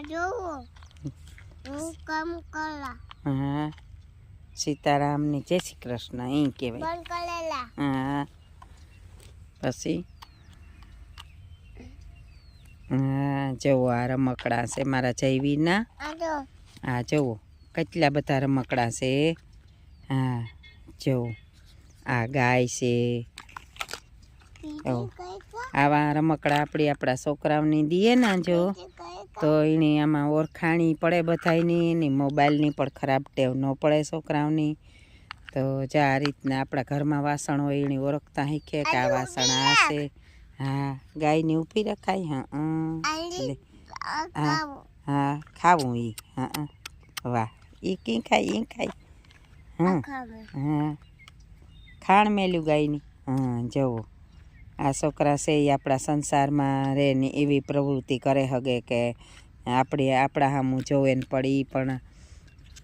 આ ની હું જય શ્રી કૃષ્ણ એ કહેવાય. હા. પછી? હા જવો આ રમકડા છે મારા જયવીરના ના હા જવો કેટલા બધા રમકડા છે. હા જુઓ આ ગાય છે. આવા રમકડા આપણે આપણા છોકરાઓને દઈએ ને જો તો એની આમાં ઓળખાણી પડે બધાયની એની મોબાઈલની પણ ખરાબ ટેવ ન પડે છોકરાઓની. તો જે આ રીતના આપણા ઘરમાં વાસણ હોય એની ઓળખતા શીખે કે આ વાસણ આ છે. હા ગાયની ઊભી રખાય હા હં. હા. હા ખાવું ઈ હા હં. વાહ ઈ કઈ ખાય એ ખાય. હા હા. ખાણ મેલ્યું ગાયની. હા જવો આ છોકરા છે એ આપણા સંસારમાં રહે ને એવી પ્રવૃત્તિ કરે હગે કે આપણે આપણા સામું જોવે ને પડી પણ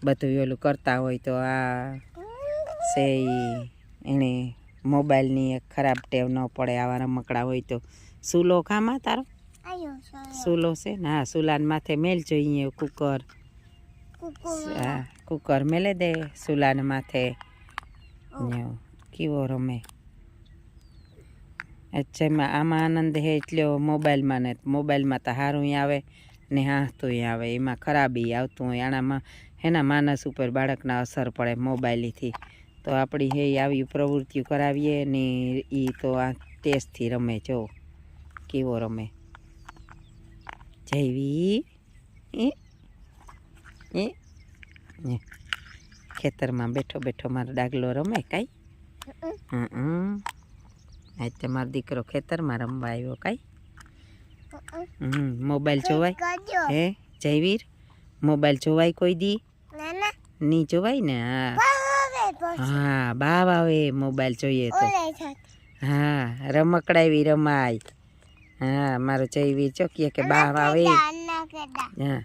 બધું ઓલું કરતા હોય તો આ છે એણે મોબાઈલની એક ખરાબ ટેવ ન પડે આવા રમકડા હોય તો. સૂલો ખામાં તારો? સુલો છે ને? હા સૂલાને માથે મેલ જોઈએ કુકર. હા કુકર મેલે દે સૂલાને માથે. કેવો રમે. અચ્છા આમાં આનંદ હે એટલે મોબાઈલમાં ને મોબાઈલમાં તો સારું આવે ને હાંસતું આવે એમાં ખરાબી આવતું હોય આણામાં એના માનસ ઉપર બાળકના અસર પડે મોબાઈલથી. તો આપણી હે આવી પ્રવૃત્તિઓ કરાવીએ ને એ તો આ ટેસ્ટથી રમે જો કેવો રમે. જયવી એ ખેતરમાં બેઠો બેઠો મારો ડાગલો રમે કાંઈ? હમ. આજ તમારો દીકરો ખેતરમાં રમવા આવ્યો કાંઈ. હમ મોબાઈલ જોવાય? હે જયવીર? મોબાઈલ જોવાય કોઈ દી? ના જોવાય ને? હા. હા બાવ આવે મોબાઈલ જોઈએ તો. હા રમકડા રમકડાવી રમાય. હા મારો જયવીર ચોકીએ કે બાવ આવે. હા.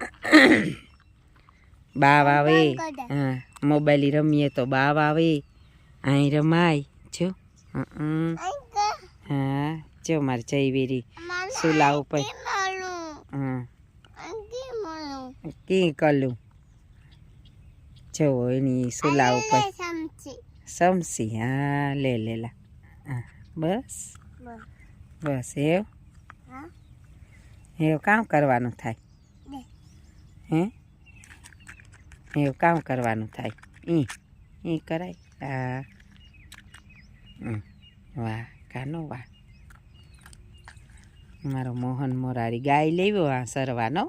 બાવ આવે. હા મોબાઈલ રમીએ તો બાવ આવે. અહીં રમાય. જો. હા જો મારે જયવીરી સુલા ઉપર. હા. કી કલું? જો એની સુલા ઉપર. સમસી. હા લે લેલા હા બસ. બસ. એવ એવું કામ કરવાનું થાય. હે? એવું કામ કરવાનું થાય. ઈ ઈ કરાય. હા. હમ. વાહ કાનો વાહ. મારો મોહન મોરારી ગાય લેવ્યો આ સરવાનો?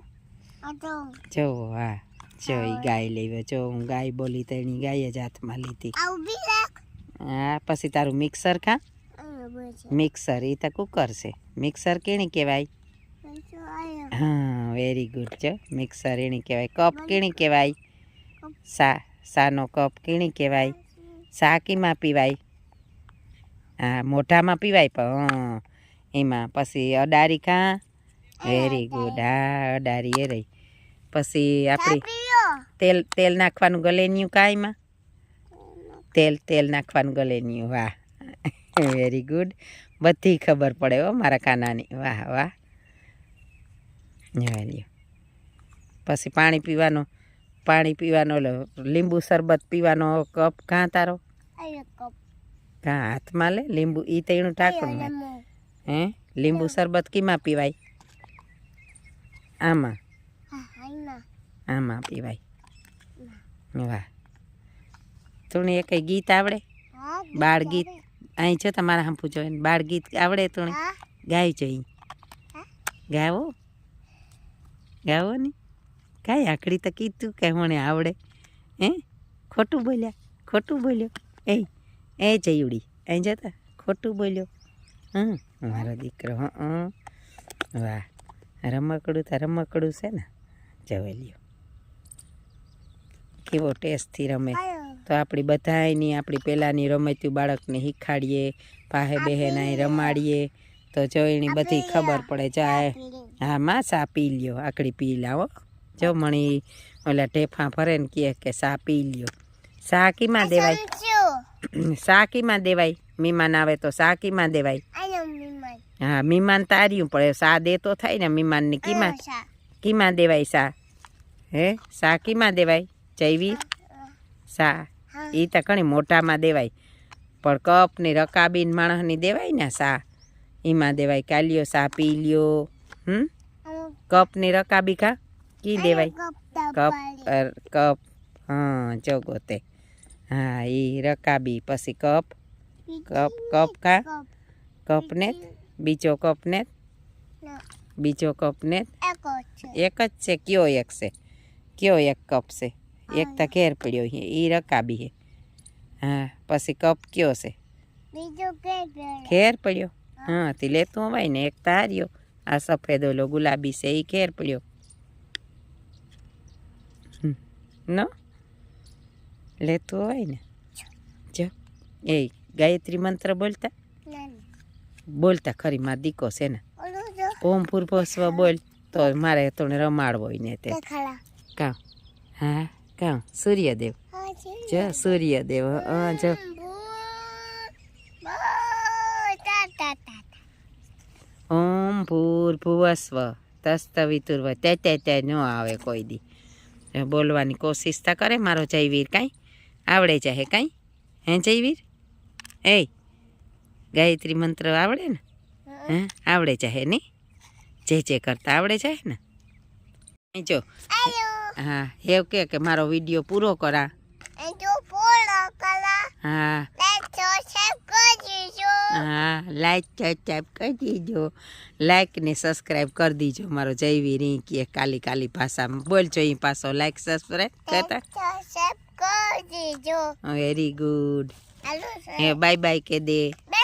જો. હા જો ઈ ગાય લેવ્યો જો હું ગાય બોલી તો એની ગાય જ હાથમાં લીધી. હા પછી તારું મિક્સર ખા. મિક્સર એ તો કુકર છે. મિક્સર કેણી કહેવાય? હા વેરી ગુડ જો મિક્સર એની કહેવાય. કપ કેણી કહેવાય? સા સાનો કપ કેણી કહેવાય? સા કીમાં પીવાય? હા મોઢામાં પીવાય પણ હં, એમાં પછી અડારી ખા. વેરી ગુડ હા અડારી એ રહી પછી આપણી તેલ તેલ નાખવાનું ગલેનિયું કાંઈમાં તેલ તેલ નાખવાનું ગલેનિયું વાહ. વેરી ગુડ બધી ખબર પડે હો મારા કાનાની વાહ વાહ. પછી પાણી પીવાનો પાણી પીવાનો લીંબુ શરબત પીવાનો કપ કાં તારો? કાં હાથમાં લે? લીંબુ ઈ તેણું ઠાકું હે? લીંબુ શરબત કીમાં પીવાય? આમાં? આમાં પીવાય. વાહ. તુણે એક ગીત આવડે? બાળ ગીત. અહીં છે તમારા હમ પૂછો બાળ ગીત આવડે તુણે? ગાય જોઈ ગાવો? ગાવો ને? કાંઈ આકડી તો કીધું કે મને આવડે. હે? ખોટું બોલ્યા. ખોટું બોલ્યો. એ એ જયુડી. અહીં જતા ખોટું બોલ્યો. હં મારો દીકરો, હં વાહ, રમકડું તો રમકડું છે ને જવે લ્યો કેવો ટેસ્ટથી રમે. તો આપણી બધાયની, આપણી પહેલાંની રમતું બાળકને શીખાડીએ પાહે બહેન અહીં રમાડીએ. તો જોઈણી બધી ખબર પડે જાય હા માં સા પી લ્યો, આકડી પી લાવો જો મણી ઓલા ઢેફા ફરે ને કહે કે સા પી લ્યો. સા કીમાં દેવાય? સા કીમાં દેવાય મહેમાન આવે તો સા કીમાં દેવાય. હા મહેમાન તાર્યું પડે સા દે તો થાય ને મહેમાનની કીમાં કીમાં દેવાય સા. હે સા કીમાં દેવાય જૈવી સા. એ તો ઘણી મોટામાં દેવાય. પણ કપ ને રકાબીન માણસની દેવાય ને સા. એમાં દેવાય કાલ્યો સા પી લ્યો હમ? કપ ને રકાબી ખા? કી દેવાય? Cup cup. હા જો ગોતે. હા એ રકાબી પછી કપ. કપ કપ કા? કપ. ને બીજો કપ ને. બીજો કપ ને એક જ છે કયો એક છે? કયો એક કપ છે? એક તો ઘેર પડ્યો છે એ રકાબી છે. હા પછી કપ કયો છે? ઘેર પડ્યો. હા. તે લેતું અવાય ને એક તાર્યો આ સફેદ ઓલો ગુલાબી છે એ ઘેર પડ્યો. ન? લેતું હોય ને. જો, એ ગાયત્રી મંત્ર બોલતા? બોલતા ખરી માં દીકો છે ને. ઓમ પૂર્વસ્વ બોલ, તો મારે તને રમાડવો ને તે. કાં હા કાં સૂર્યદેવ. જો, સૂર્યદેવ. હા, જો. ઓમ ભૂર ભુવસ્વ તસ્તવિતુર્વ તે તે તે ન આવે કોઈ દી. બોલવાની કોશિશ તો કરે મારો જયવીર કાંઈ? આવડે જાહે કાંઈ? હે જયવીર? એ ગાયત્રી મંત્ર આવડે ને? હે આવડે જાહે નહીં જે જે કરતા આવડે જાહે ને? જો. હા એવું કે કે મારો વીડિયો પૂરો કરા. હા. હા લાઈક સબસ્ક્રાઈબ કરી દીજો. લાઈક ને સબસ્ક્રાઈબ કરી દીજો. મારો જયવીર કે કાલી કાલી ભાષામાં બોલજો એ પાછો. લાઈક સબસ્ક્રાઈબ કરતા. વેરી ગુડ એ બાય બાય કે દે Bye.